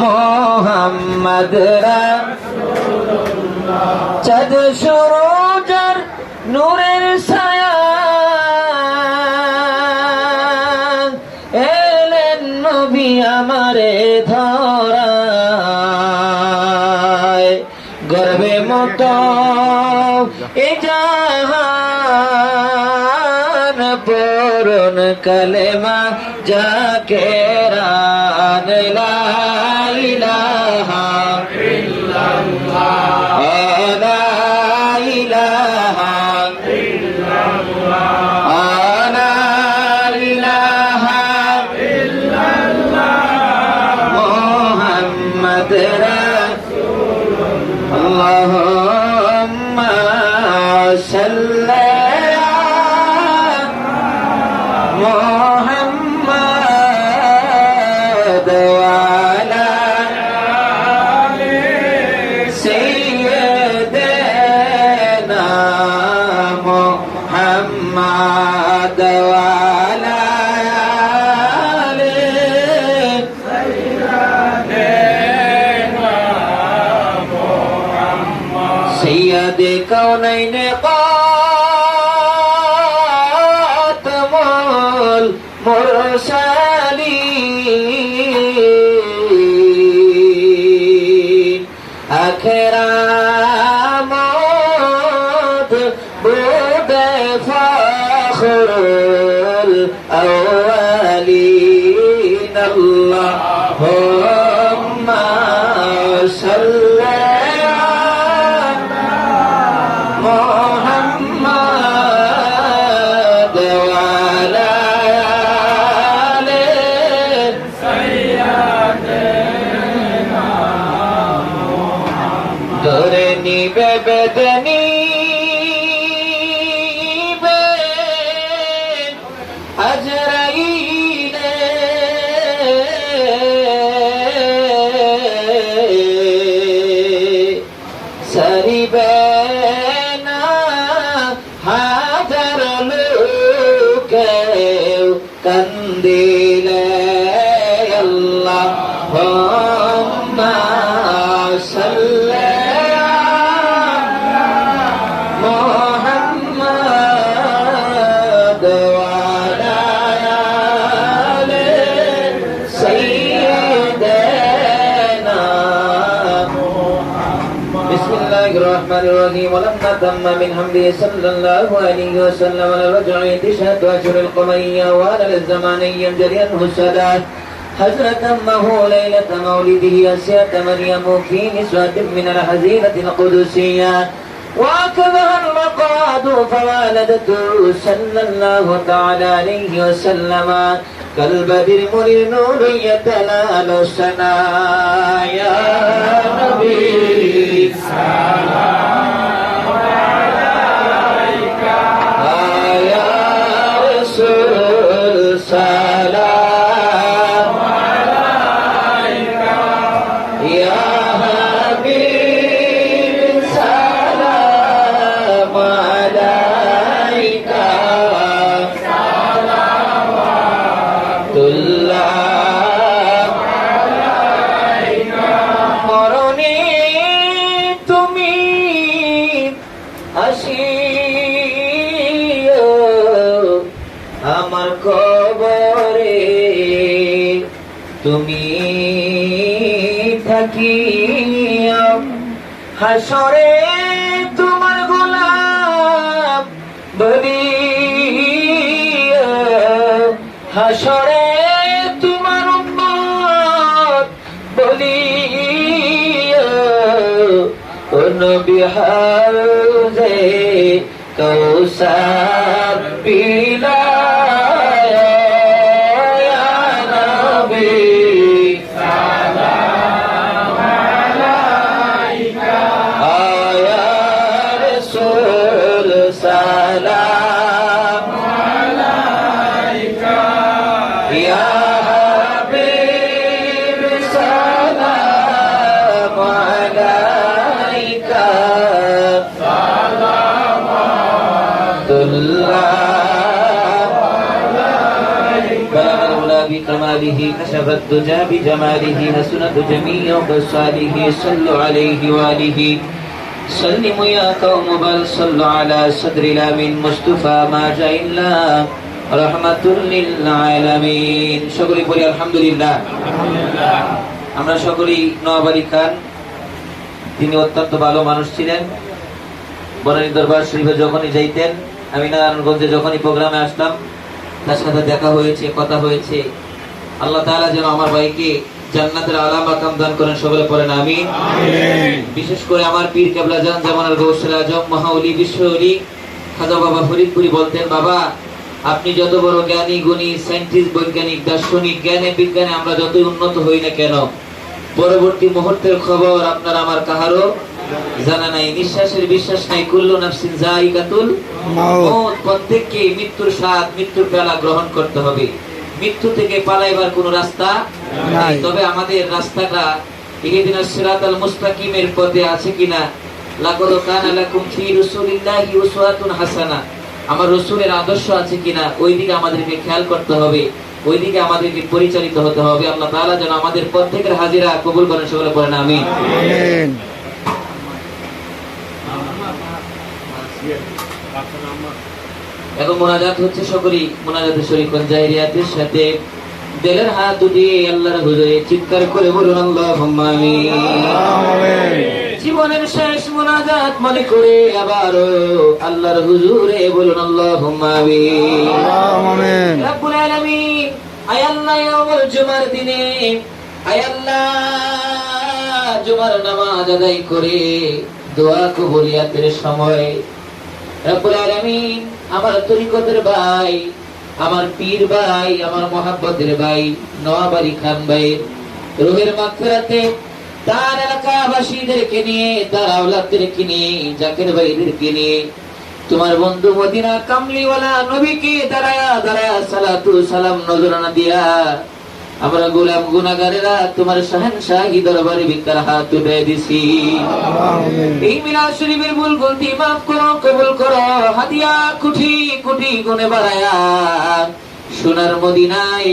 মোহাম্মদ চাঁদ সরোজার নূরের ছায়া এলেন নবী আমারে ধরায়। গর্বে মতো এ জাহান পরন কলেমা যাকে রান লা لي الرحمن الرحيم ولما تم من حمده صلى الله عليه وسلم على الرجع تشهد أشهر القمرية وعلى الزمان ينجلي عنه السادات حضرة أمه ليلة مولده أسية مريم في نسوة من الحزينة القدسية. وأكبها المقعد فوالدته صلى الله تعالى عليه وسلم. كالبدر منير نور يتلال السنا يا نبي يا তুমি থাকিও হাসরে তোমার গোলাপ বলিও হাসরে তোমার উম্মত বলিও ও নবী হাউজে কৌসার পিলায় بكماله كشف الدجى بجماله حسنت جميع خصاله صلوا عليه وآله سلموا يا قوم بل صلوا على صدر الأمين مصطفى ما جاء إلا رحمة للعالمين সকলে পড়ি আলহামদুলিল্লাহ আমরা সকলেই নওয়াবাড়ি খান তিনি অত্যন্ত ভালো মানুষ ছিলেন বনানী দরবার শরীফে যখনই যাইতেন আমি নারায়ণগঞ্জে যখনই প্রোগ্রামে আসলাম তার সাথে দেখা হয়েছে কথা হয়েছে। আল্লাহ তাআলা যেন আমার ভাইকে জান্নাতের আলা মাকাম দান করেন সকলে পড়েন আমি বিশেষ করে আমার পীর কেবলা জান জামানার গৌসল আজম মহাউলি বিশ্বলি খাজা বাবা ফরিদপুরি বলতেন বাবা আপনি যত বড় জ্ঞানী গুণী সায়েন্টিস্ট বৈজ্ঞানিক দার্শনিক জ্ঞানে বিজ্ঞানে আমরা যতই উন্নত হই না কেন পরবর্তী মুহূর্তের খবর আপনার আমার কাহারও জানা নাই নিঃশ্বাসের বিশ্বাস নাই কুল্লু নাফসিন জাইকাতুল প্রত্যেককে মৃত্যুর স্বাদ মৃত্যুর গ্রহণ করতে হবে। মৃত্যু থেকে পালাইবার কোন রাস্তা নাই। তবে আমাদের রাস্তাটা ইহদিনাস সিরাতাল মুস্তাকিমের পথে আছে কিনা? লাকাদ কানা লাকুম ফি রাসূলিল্লাহি উসওয়াতুন হাসানা। আমার রাসূলের আদর্শ আছে কিনা? ওই দিকে আমাদেরকে খেয়াল করতে হবে। ওই দিকে আমাদেরকে পরিচালিত হতে হবে। আল্লাহ তাআলা যেন আমাদের প্রত্যেকের হাজিরা কবুল করেন সকলে পড়েন আমিন। আমিন। এখন মোনাজাত হচ্ছে সকলেই। মোনাজাতে শরীফ জাহিরিয়াতের সাথে। দিলের হাত উঠিয়ে আল্লাহর হুজুরে চিৎকার করে বলুন আল্লাহুম্মা আমিন। আমিন জীবনের শেষ মোনাজাত মনে করে আবার আল্লাহর হুজুরে বলুন আল্লাহুম্মা আমিন। আমিন রব্বুল আলামিন আয় আল্লাহ ইয়াউমুল জুমার দিনে আয় আল্লাহ জুমার নামাজ আদায় করে দোয়া কবুলিয়াতের সময়। রব্বুল আলামিন আমার তরিকতের ভাই, আমার পীর ভাই, আমার মহাব্বতের ভাই নওয়াবাড়ি খান ভাই। রোহের মাথেরাতে তার এলাকাবাসীদেরকে নিয়ে, তার আওলাদদেরকে নিয়ে, জাকের ভাইদেরকে নিয়ে তোমার বন্ধু মদিনা কামলিওয়ালা নবীকে দাঁড়ায়া দাঁড়ায়া সালাতু সালাম নজরানা দিয়া আমরা গোলাম গুনাগারেরা তোমার শাহেনশাহী দরবারে ভিতর হাত উঠে দিছি। এই মিলাদ শরীফের ভুল গলতি মাফ করো কবুল করো। হাদিয়া কুঠি কুঠি গুনে বাড়ায়া। সোনার মদিনায়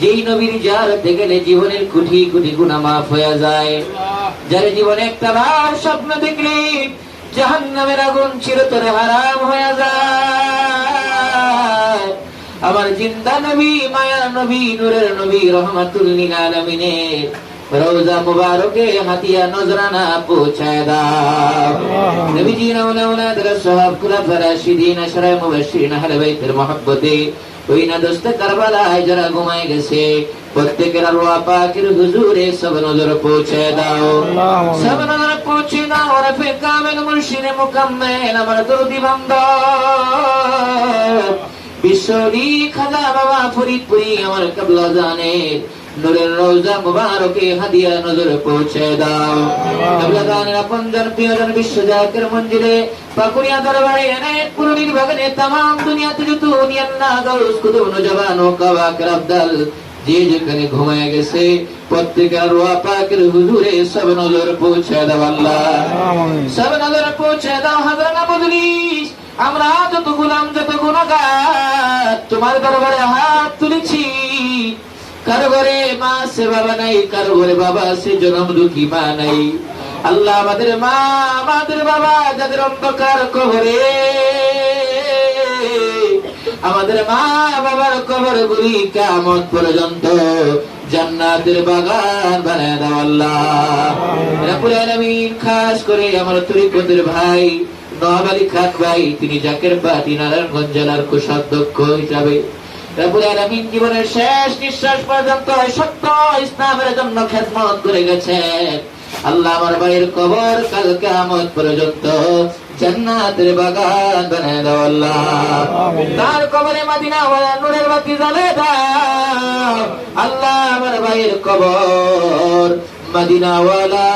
যেই নবীর জারতে গেলে জীবনের কুঠি কুঠি গুনাহ মাফ হয়ে যায়। যার জীবনে একটা বার স্বপ্ন দেখলে জাহান্নামের আগুন চিরতরে হারাম হয়ে যায়। আমার জিন্দা নবী মায়া নবী নূরের নবী রহমাতুল লিল আলামিনের রওজা মুবারকে হাতিয়া নজরানা পৌঁছায় দাও। নবীজি নাওলা ওনাদের সাহাব খুলাফা রাশিদিন আশরায়ে মুবাশশিরিন আহলে বাইতের মহব্বতে ওই না দোস্ত কারবালায় যারা ঘুমায় গেছে প্রত্যেকের আল্লাহ পাকের হুজুরে সব নজর পৌঁছে দাও। সব নজর পৌঁছে দাও রফে কামেল মুর্শিদে মুকাম্মেল আমার দরদি বান্দা। বিশ্বরি খাজা বাবা ফরিদপুরি আমার কাবলা জানের নূরের রওজা মুবারকে হাদিয়া নজর পৌঁছে দাও। কাবলা জানের প্রিয়জন বিশ্ব জাকের পাকুড়িয়া দরবারে দুনিয়াতে যত উনিয়ান্না গাউস কুতুব নজবান ও আবদাল। যে যেখানে ঘুমায় গেছে প্রত্যেকের রোয়া পাকের হুজুরে সব নজর পৌঁছে দাও আল্লাহ। সব নজর পৌঁছে দাও হাজার না বদলিস আমরা যত গুলাম যত গুণাগার তোমার দরবারে হাত তুলেছি। কারও ঘরে মা সে বাবা নাই কারও ঘরে বাবা সে জনম দুঃখী মা নাই। আল্লাহ আমাদের মা আমাদের বাবা যাদের অন্ধকার কবরে। আমাদের মা বাবার কবর গুলি কামত পর্যন্ত জান্নাতের বাগান বানায় দাও আল্লাহ। রাব্বুল আলামিন খাস করে আমার তরিকতের ভাই নওয়াব আলী খান ভাই তিনি জাকের পাতি নারায়ণগঞ্জ জেলার কোষাধ্যক্ষ হিসাবে। রাব্বুল আলামিন জীবনের শেষ নিঃশ্বাস পর্যন্ত সত্য ইসলামের জন্য খেদমত করে গেছেন। আল্লাহ আমার ভাইয়ের কবর কাল কিয়ামত পর্যন্ত জান্নাতের বাগান বানায় দাও আল্লাহ। তার কবরে মদিনা ওয়ালা নূরের বাতি জ্বালে দাও। আল্লাহ আমার ভাইয়ের কবর মদিনা ওয়ালা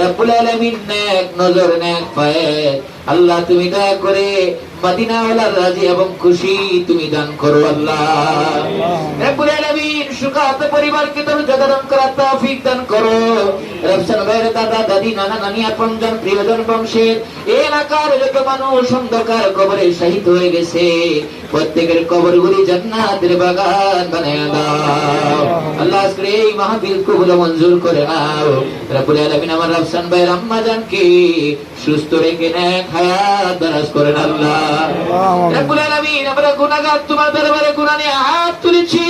রব্বুল আলামিন নেক নজর নেক পায়ে আল্লাহ তুমি দয়া করে মদিনা ওয়ালার রাজি এবং খুশি তুমি দান করো আল্লাহ আলামিন সুখাত পরিবারকে তুমি করার তৌফিক দান করো। রফসান ভাইয়ের দাদা দাদি নানা নানি আপনজন প্রিয়জন বংশের এলাকার যত মানুষ অন্ধকার কবরে শহীদ হয়ে গেছে। প্রত্যেকের কবরগুলি জান্নাতের বাগান বানায় দাও। আল্লাহ এই মাহফিল কবুল মঞ্জুর করে নাও। রব্বুল আলামিন আমার রফসান ভাইয়ের আম্মা জানকে সুস্থ রেখে নেক হায়াত দারাজ করেন আল্লাহ। রব্বুল আলামিন আমরা গুনাহগার তোমার দরবারে গুনাহ নিয়ে হাত তুলেছি।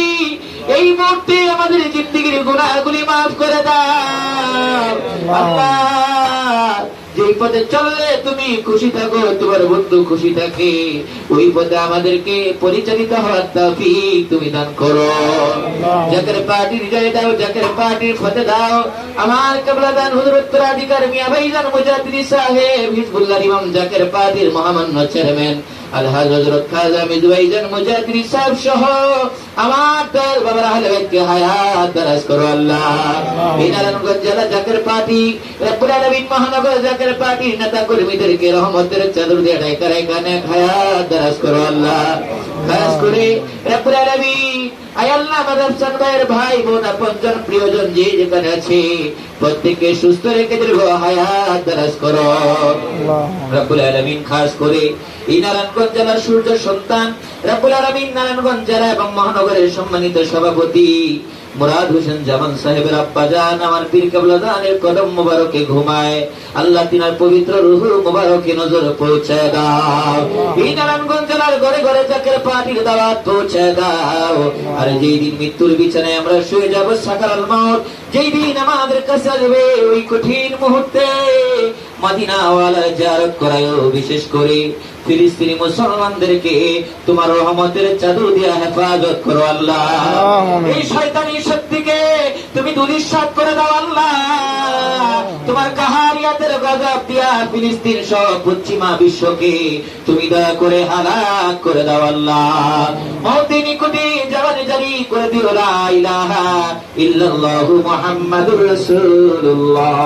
এই মুহূর্তে আমাদের জিন্দেগির গুনাহগুলি মাফ করে দাও। আল্লাহ, যেই পথে চললে তুমি খুশি থাকো, তোমার বন্ধু খুশি থাকে। ওই পথে আমাদেরকে পরিচালিত হওয়ার তৌফিক তুমি দান করো। জাকের পার্টির জয় দাও জাকের পার্টির ফতে দাও। আমার কবলা দান হুজুর উত্তরাধিকার মিয়া ভাইজান মুজাদ্দিদি সাহেব, হিজবুল্লাহ ইমাম জাকের পার্টির মহামান্য চেয়ারম্যান। আলহাজ হজরত খাজা মিজবাইজান মুজাদ্দিদি সাহেব সহ আমার দল বাবার আহলে বাইতকে হায়াত দারাজ করো আল্লাহ। এই নারায়ণগঞ্জ জেলা জাকের পার্টি রব্বুল আলামিন মহানগর জাকের পার্টি নেতা কর্মীদেরকে রহমতের চাদর দিয়ে ঢাকা রেখা নেক হায়াত দারাজ করো আল্লাহ। খাস করে। মাদাব ভাইয়ের ভাই বোন আপনজন প্রিয়জন যে যেখানে আছে প্রত্যেককে সুস্থ রেখে দীর্ঘ হায়াত দারাজ করো। রব্বুল আলামিন খাস করে। এই নারায়ণগঞ্জ জেলার সূর্য সন্তান রব্বুল আলামিন নারায়ণগঞ্জ জেলা এবং মহানগরের সম্মানিত সভাপতি। মুরাদ হোসেন জামান সাহেবের আব্বা জান আমার পীর কেবলা জানের কদম মোবারকে ঘুমায়। আল্লাহ তিনার পবিত্র রুহ মোবারকে নজর পৌঁছে দাও। এই নারায়ণগঞ্জ জেলার ঘরে ঘরে চাকের পাটির দাওয়াত পৌঁছে দাও। আর যেই দিন মৃত্যুর বিছানায় আমরা শুয়ে যাব সাকাল মত যেই দিন আমাদের কাছে আসবে ওই কঠিন মুহূর্তে। মাদিনাওয়ালা জারত করায় বিশেষ করে। ফিলিস্তিনি মুসলমানদেরকে তোমার রহমতের চাদু দিয়া হেফাজত করো আল্লাহ। এই শয়তানি শক্তিকে তুমি দুলিশ্বাস করে দাও আল্লাহ। গজব দিয়া ফিলিস্তিন সব পশ্চিমা বিশ্বকে তুমি দয়া করে হালাক করে দাও আল্লাহ। মৌতি নিকুতি জবানি জারি করে দিও লা ইলাহা ইল্লাল্লাহু মুহাম্মাদুর রাসূলুল্লাহ।